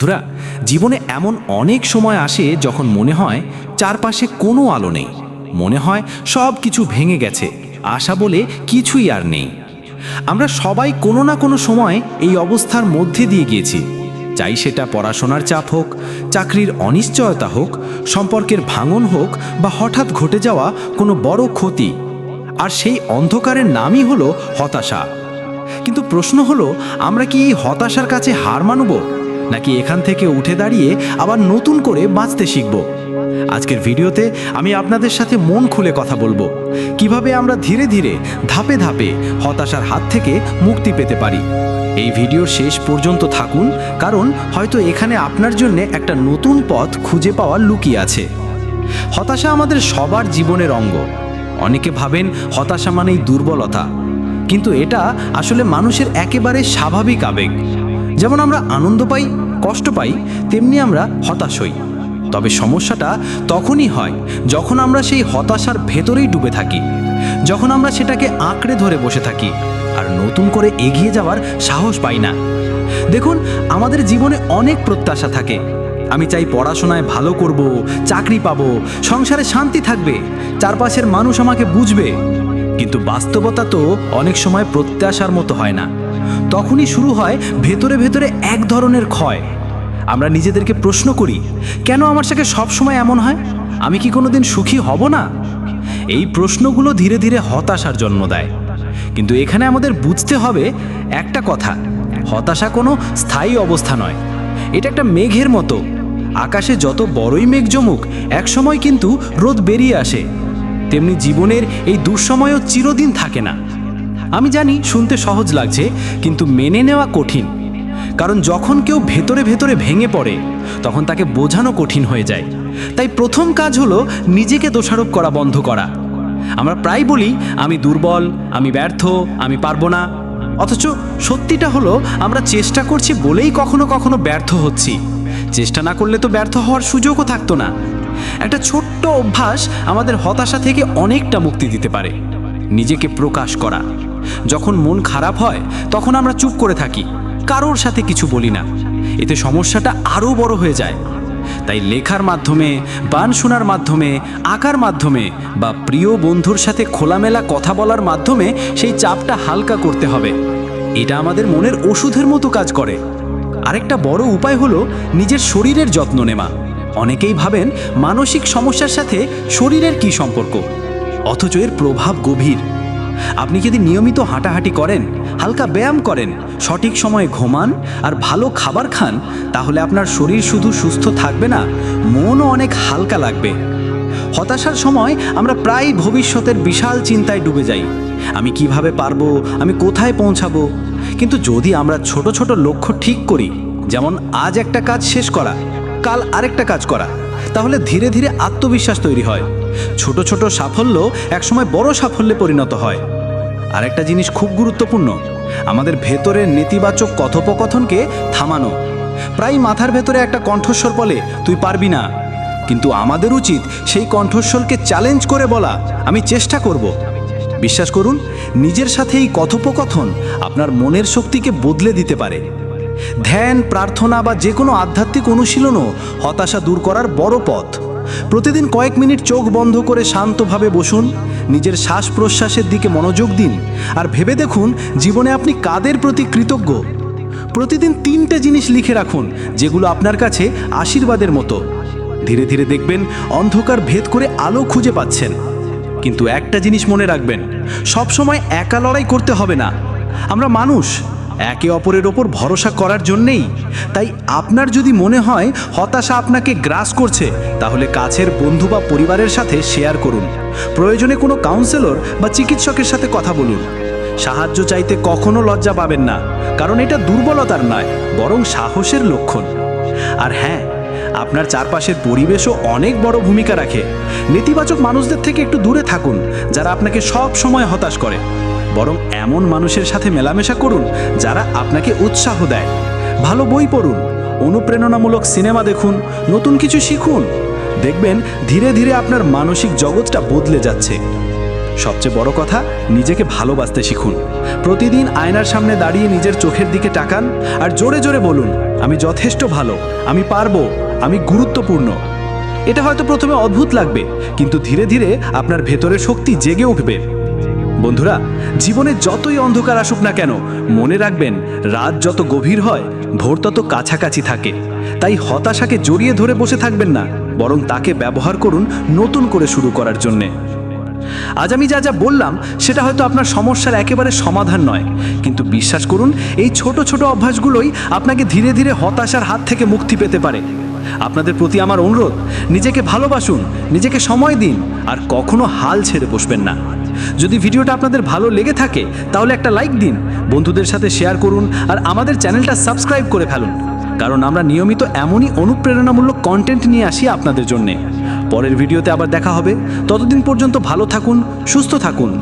বন্ধুরা, জীবনে এমন অনেক সময় আসে যখন মনে হয় চারপাশে কোনো আলো নেই। মনে হয় সব কিছু ভেঙে গেছে, আশা বলে কিছুই আর নেই। আমরা সবাই কোনো না কোনো সময় এই অবস্থার মধ্যে দিয়ে গিয়েছি। চাই সেটা পড়াশোনার চাপ হোক, চাকরির অনিশ্চয়তা হোক, সম্পর্কের ভাঙন হোক বা হঠাৎ ঘটে যাওয়া কোনো বড় ক্ষতি। আর সেই অন্ধকারের নামই হলো হতাশা। কিন্তু প্রশ্ন হলো, আমরা কি এই হতাশার কাছে হার মানব? নাকি এখান থেকে উঠে দাঁড়িয়ে আবার নতুন করে বাঁচতে শিখব? আজকের ভিডিওতে আমি আপনাদের সাথে মন খুলে কথা বলব। কীভাবে আমরা ধীরে ধীরে, ধাপে ধাপে হতাশার হাত থেকে মুক্তি পেতে পারি? এই ভিডিওর শেষ পর্যন্ত থাকুন, কারণ হয়তো এখানে আপনার জন্য একটা নতুন পথ খুঁজে পাওয়া লুকিয়ে আছে। হতাশা আমাদের সবার জীবনের অঙ্গ। অনেকে ভাবেন হতাশা মানেই দুর্বলতা। কিন্তু এটা আসলে মানুষের একেবারে স্বাভাবিক আবেগ। যেমন আমরা আনন্দ পাই, কষ্ট পাই, তেমনি আমরা হতাশ হই। তবে সমস্যাটা তখনই হয় যখন আমরা সেই হতাশার ভেতরেই ডুবে থাকি, যখন আমরা সেটাকে আঁকড়ে ধরে বসে থাকি আর নতুন করে এগিয়ে যাওয়ার সাহস পাই না। দেখুন, আমাদের জীবনে অনেক প্রত্যাশা থাকে। আমি চাই পড়াশোনায় ভালো করব, চাকরি পাবো, সংসারে শান্তি থাকবে, চারপাশের মানুষ আমাকে বুঝবে। কিন্তু বাস্তবতা তো অনেক সময় প্রত্যাশার মতো হয় না। তখনই শুরু হয় ভেতরে ভেতরে এক ধরনের ক্ষয়। আমরা নিজেদেরকে প্রশ্ন করি, কেন আমার সাথে সবসময় এমন হয়? আমি কি কোনোদিন সুখী হব না? এই প্রশ্নগুলো ধীরে ধীরে হতাশার জন্ম দেয়। কিন্তু এখানে আমাদের বুঝতে হবে একটা কথা, হতাশা কোনো স্থায়ী অবস্থা নয়। এটা একটা মেঘের মতো। আকাশে যত বড়ই মেঘ জমুক, একসময় কিন্তু রোদ বেরিয়ে আসে। তেমনি জীবনের এই দুঃসময়ও চিরদিন থাকে না। আমি জানি শুনতে সহজ লাগছে, কিন্তু মেনে নেওয়া কঠিন। কারণ যখন কেউ ভেতরে ভেতরে ভেঙে পড়ে, তখন তাকে বোঝানো কঠিন হয়ে যায়। তাই প্রথম কাজ হলো নিজেকে দোষারোপ করা বন্ধ করা। আমরা প্রায় বলি, আমি দুর্বল, আমি ব্যর্থ, আমি পারব না। অথচ সত্যিটা হলো, আমরা চেষ্টা করছি বলেই কখনো কখনো ব্যর্থ হচ্ছি। চেষ্টা না করলে তো ব্যর্থ হওয়ার সুযোগও থাকতো না। একটা ছোট্ট অভ্যাস আমাদের হতাশা থেকে অনেকটা মুক্তি দিতে পারে। নিজেকে প্রকাশ করা। যখন মন খারাপ হয়, তখন আমরা চুপ করে থাকি। কারোর সাথে কিছু বলি না। এতে সমস্যাটা আরও বড় হয়ে যায়। তাই লেখার মাধ্যমে বান শোনার মাধ্যমে, আঁকার মাধ্যমে বা প্রিয় বন্ধুর সাথে খোলামেলা কথা বলার মাধ্যমে সেই চাপটা হালকা করতে হবে। এটা আমাদের মনের ওষুধের মতো কাজ করে। আরেকটা বড় উপায় হলো নিজের শরীরের যত্ন নেওয়া। অনেকেই ভাবেন মানসিক সমস্যার সাথে শরীরের কি সম্পর্ক? অথচ এর প্রভাব গভীর। আপনি যদি নিয়মিত হাঁটাহাঁটি করেন, হালকা ব্যায়াম করেন, সঠিক সময়ে ঘুমান আর ভালো খাবার খান, তাহলে আপনার শরীর শুধু সুস্থ থাকবে না, মনও অনেক হালকা লাগবে। হতাশার সময় আমরা প্রায় ভবিষ্যতের বিশাল চিন্তায় ডুবে যাই। আমি কীভাবে পারব, আমি কোথায় পৌঁছাবো? কিন্তু যদি আমরা ছোট ছোট লক্ষ্য ঠিক করি, যেমন আজ একটা কাজ শেষ করা, কাল আরেকটা কাজ করা তাহলে ধীরে ধীরে আত্মবিশ্বাস তৈরি হয়। ছোট ছোট সাফল্য একসময় বড় সাফল্যে পরিণত হয়। আরেকটা জিনিস খুব গুরুত্বপূর্ণ, আমাদের ভেতরের নেতিবাচক কথোপকথনকে থামানো। প্রায় মাথার ভেতরে একটা কণ্ঠস্বর বলে, তুই পারবি না। কিন্তু আমাদের উচিত সেই কণ্ঠস্বরকে চ্যালেঞ্জ করে বলা, আমি চেষ্টা করব। বিশ্বাস করুন, নিজের সাথে এই কথোপকথন আপনার মনের শক্তিকে বদলে দিতে পারে। ধ্যান, প্রার্থনা বা যে কোনো আধ্যাত্মিক অনুশীলনও হতাশা দূর করার বড় পথ। প্রতিদিন কয়েক মিনিট চোখ বন্ধ করে শান্তভাবে বসুন, নিজের শ্বাস প্রশ্বাসের দিকে মনোযোগ দিন, আর ভেবে দেখুন জীবনে আপনি কাদের প্রতি কৃতজ্ঞ। প্রতিদিন তিনটে জিনিস লিখে রাখুন, যেগুলো আপনার কাছে আশীর্বাদের মতো। ধীরে ধীরে দেখবেন অন্ধকার ভেদ করে আলো খুঁজে পাচ্ছেন। কিন্তু একটা জিনিস মনে রাখবেন, সবসময় একা লড়াই করতে হবে না। আমরা মানুষ একে অপরের ওপর ভরসা করার জন্যেই। তাই আপনার যদি মনে হয় হতাশা আপনাকে গ্রাস করছে, তাহলে কাছের বন্ধু বা পরিবারের সাথে শেয়ার করুন। প্রয়োজনে কোনো কাউন্সেলর বা চিকিৎসকের সাথে কথা বলুন। সাহায্য চাইতে কখনো লজ্জা পাবেন না, কারণ এটা দুর্বলতার নয়, বরং সাহসের লক্ষণ। আর হ্যাঁ আপনার চারপাশের পরিবেশও অনেক বড় ভূমিকা রাখে। নেতিবাচক মানুষদের থেকে একটু দূরে থাকুন, যারা আপনাকে সব সময় হতাশ করে। বরং এমন মানুষের সাথে মেলামেশা করুন যারা আপনাকে উৎসাহ দেয়। ভালো বই পড়ুন, অনুপ্রেরণামূলক সিনেমা দেখুন, নতুন কিছু শিখুন। দেখবেন ধীরে ধীরে আপনার মানসিক জগৎটা বদলে যাচ্ছে। সবচেয়ে বড় কথা, নিজেকে ভালোবাসতে শিখুন। প্রতিদিন আয়নার সামনে দাঁড়িয়ে নিজের চোখের দিকে তাকান আর জোরে জোরে বলুন, আমি যথেষ্ট ভালো, আমি পারব, আমি গুরুত্বপূর্ণ। এটা হয়তো প্রথমে অদ্ভুত লাগবে, কিন্তু ধীরে ধীরে আপনার ভেতরের শক্তি জেগে উঠবে। বন্ধুরা, জীবনে যতই অন্ধকার আসুক না কেন, মনে রাখবেন, রাত যত গভীর হয়, ভোর তত কাছাকাছি থাকে। তাই হতাশাকে জড়িয়ে ধরে বসে থাকবেন না, বরং তাকে ব্যবহার করুন নতুন করে শুরু করার জন্যে। আজ আমি যা যা বললাম, সেটা হয়তো আপনার সমস্যার একেবারে সমাধান নয়। কিন্তু বিশ্বাস করুন, এই ছোট ছোট অভ্যাসগুলোই আপনাকে ধীরে ধীরে হতাশার হাত থেকে মুক্তি পেতে পারে। আপনাদের প্রতি আমার অনুরোধ, নিজেকে ভালোবাসুন, নিজেকে সময় দিন, আর কখনো হাল ছেড়ে বসবেন না। যদি ভিডিওটা আপনাদের ভালো লেগে থাকে, তাহলে একটা লাইক দিন, বন্ধুদের সাথে শেয়ার করুন, আর আমাদের চ্যানেলটা সাবস্ক্রাইব করে ফেলুন। কারণ আমরা নিয়মিত এমনই অনুপ্রেরণামূলক কন্টেন্ট নিয়ে আসি আপনাদের জন্যে। পরের ভিডিওতে আবার দেখা হবে। ততদিন পর্যন্ত ভালো থাকুন, সুস্থ থাকুন।